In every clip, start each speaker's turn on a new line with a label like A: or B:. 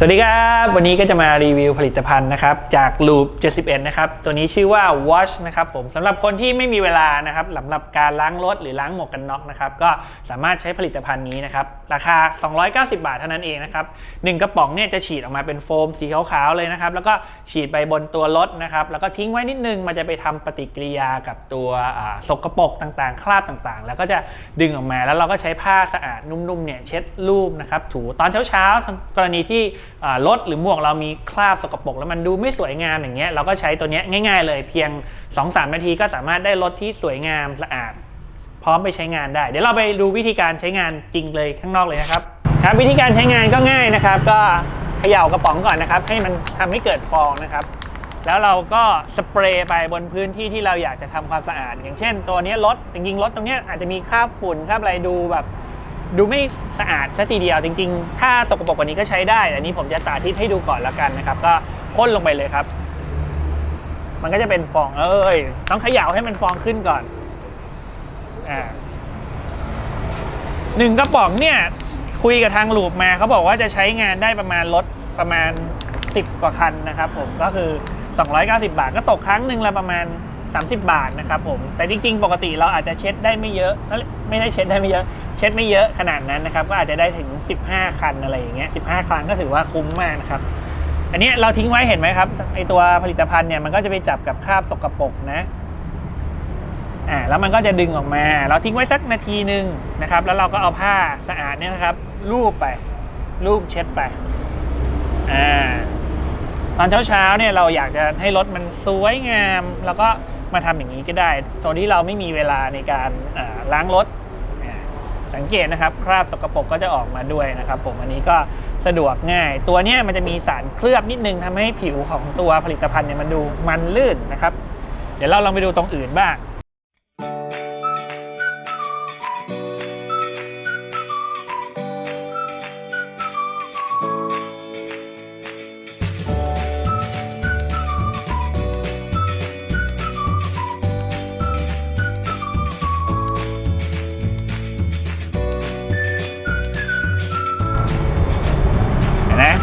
A: สวัสดีครับ วันนี้ก็จะมารีวิวผลิตภัณฑ์นะครับจาก Loop 71 นะครับ ตัวนี้ชื่อว่า Wash นะครับผมสำหรับคนที่ไม่มีเวลานะครับสำหรับการล้างรถหรือล้างหมวกกันน็อกนะครับก็สามารถใช้ผลิตภัณฑ์นี้นะครับ ราคา 290 บาทเท่านั้นเองนะครับหนึ่งกระป๋องเนี่ยจะฉีดออกมาเป็นโฟมสีขาวๆเลยนะครับ แล้วก็ฉีดไปบนตัวรถนะครับ แล้วก็ทิ้งไว้นิดนึงมันจะไปทำปฏิกิริยากับตัวสกปรกต่างๆ คราบต่างๆ แล้วก็จะดึงออกมาแล้วเราก็ใช้ผ้าสะอาดนุ่มๆเนี่ยเช็ดรูปนะครับถูตอนเช้าๆกรณีที่รถหรือหมวกเรามีคราบสกปรกแล้วมันดูไม่สวยงามอย่างเงี้ยเราก็ใช้ตัวเนี้ยง่าย ๆ เลยเพียง 2-3 นาทีก็สามารถได้รถที่สวยงามสะอาด พร้อมไปใช้งานได้ เดี๋ยวเราไปดูวิธีการใช้งานจริงเลยข้างนอกเลยนะครับครับวิธีการใช้งานก็ง่ายนะครับ ก็เขย่ากระป๋องก่อนนะครับ ให้มันทำให้เกิดฟองนะครับ แล้วเราก็สเปรย์ไปบนพื้นที่ที่เราอยากจะทำความสะอาด อย่างเช่น ตัวนี้รถจริงๆรถตรงเนี้ยอาจจะมีคราบฝุ่นคราบอะไรดูแบบ ดูไม่สะอาดซะทีเดียวจริง ๆ ถ้าสกปรกกว่านี้ก็ใช้ได้แต่นี้ผมจะสาธิตให้ดูก่อนล้วกันนะครับ ก็พ่นลงไปเลยครับ มันก็จะเป็นฟองเอ้ยต้องเขย่าให้มันฟองขึ้นก่อนอ่าหนึ่งกระป๋องเนี่ย คุยกับทางลูปมาเขาบอกว่าจะใช้งานได้ประมาณรถประมาณ 10 กว่าคันนะครับผมก็คือ 290 บาทก็ตกครั้งหนึ่งละประมาณ 30 บาทนะครับผม แต่จริง ๆ ปกติเราอาจจะเช็ดได้ไม่เยอะ ไม่ได้เช็ดได้ไม่เยอะ เช็ดไม่เยอะขนาดนั้นนะครับ ก็อาจจะได้ถึง 15 คันอะไรอย่างเงี้ย 15 ครั้งก็ถือว่าคุ้มมากนะครับ อันนี้เราทิ้งไว้เห็นไหมครับ ไอตัวผลิตภัณฑ์เนี่ยมันก็จะไปจับกับคราบสกปรกนะ อ่า แล้วมันก็จะดึงออกมา เราทิ้งไว้สักนาทีหนึ่งนะครับ แล้วเราก็เอาผ้าสะอาดเนี่ยนะครับลูบไป ลูบเช็ดไป อ่า ตอนเช้าๆเนี่ยเราอยากจะให้รถมันสวยงาม แล้วก็ มาทำอย่างนี้ก็ได้ตอนที่เราไม่มีเวลาในการล้างรถสังเกตนะครับคราบสกปรกก็จะออกมาด้วยนะครับผมอันนี้ก็สะดวกง่าย ตัวนี้มันจะมีสารเคลือบนิดนึงทำให้ผิวของตัวผลิตภัณฑ์เนี่ยมันดูมันลื่นนะครับ เดี๋ยวเราลองไปดูตรงอื่นบ้าง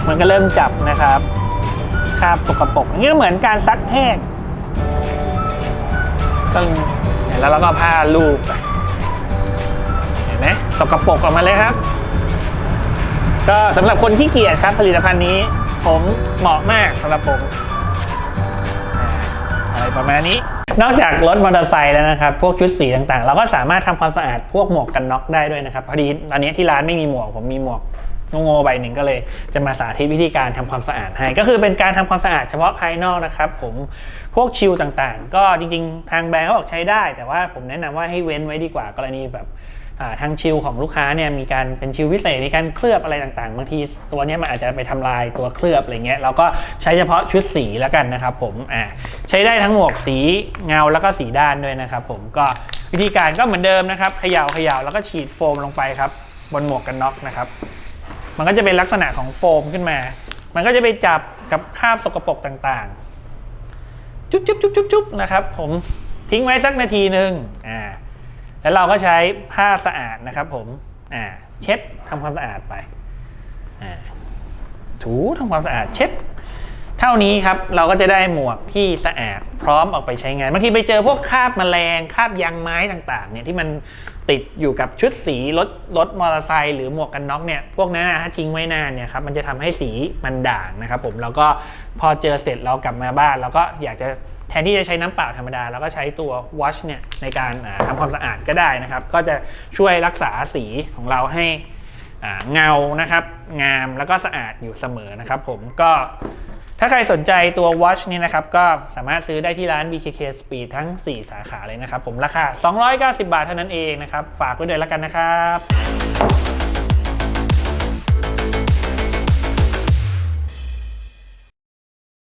A: มันก็เริ่มจับนะครับคราบสกปรกอย่างนี้ก็เหมือนการซักแห้งก็แล้วเราก็ผ้าลูบไปเห็นไหมสกปรกออกมาเลยครับ ก็สำหรับคนที่เกียจครับผลิตภัณฑ์นี้ ผมเหมาะมากสำหรับผมอะไรประมาณนี้ นอกจากรถมอเตอร์ไซค์แล้วนะครับ พวกชุดสีต่างๆ เราก็สามารถทำความสะอาดพวกหมวกกันน็อกได้ด้วยนะครับ พอดีตอนนี้ที่ร้านไม่มีหมวกผมมีหมวก โง่ๆใบหนึ่งก็เลยจะมาสาธิตวิธีการทำความสะอาดให้ ก็คือเป็นการทำความสะอาดเฉพาะภายนอกนะครับ ผมพวกชิลต่างๆ ก็จริงๆ ทางแบรนด์เขาบอกใช้ได้ แต่ว่าผมแนะนำว่าให้เว้นไว้ดีกว่ากรณีแบบทางชิลของลูกค้าเนี่ยมีการเป็นชิลพิเศษมีการเคลือบอะไรต่างๆบางทีตัวนี้มันอาจจะไปทำลายตัวเคลือบอะไรเงี้ยเราก็ใช้เฉพาะชุดสีแล้วกันนะครับผมอ่าใช้ได้ทั้งหมวกสีเงาแล้วก็สีด้านด้วยนะครับผมก็วิธีการก็เหมือนเดิมนะครับเขย่าเขย่าแล้วก็ฉีดโฟมลงไปครับ บนหมวกกันน็อกนะครับ มันก็จะเป็นลักษณะของโฟมขึ้นมา มันก็จะไปจับกับคราบสกปรกต่างๆ จุ๊บจุ๊บจุ๊บจุ๊บจุ๊บนะครับ ผมทิ้งไว้สักนาทีหนึ่งอ่า แล้วเราก็ใช้ผ้าสะอาดนะครับผม อ่า เช็ดทำความสะอาดไป อ่า ถูทำความสะอาดเช็ด เท่านี้ครับเราก็จะได้หมวกที่สะอาดพร้อมออกไปใช้งานบางทีไปเจอพวกคราบแมลงคราบยางไม้ต่างๆเนี่ยที่มันติดอยู่กับชุดสีรถรถมอเตอร์ไซค์หรือหมวกกันน็อกเนี่ยพวกนั้นถ้าทิ้งไว้นานเนี่ยครับมันจะทำให้สีมันด่างนะครับผมแล้วก็พอเจอเสร็จเรากลับมาบ้านเราก็อยากจะแทนที่จะใช้น้ำเปล่าธรรมดาเราก็ใช้ตัววอชเนี่ยในการทำความสะอาดก็ได้นะครับ ก็จะช่วยรักษาสีของเราให้เงานะครับ งามแล้วก็สะอาดอยู่เสมอนะครับ ผมก็ ถ้าใครสนใจตัว Watch นี่นะครับก็สามารถซื้อได้ที่ร้าน BKK Speed ทั้ง 4 สาขาเลยนะครับ ผมราคา 290 บาทเท่านั้นเองนะครับ ฝากไว้ด้วยแล้วกันนะครับ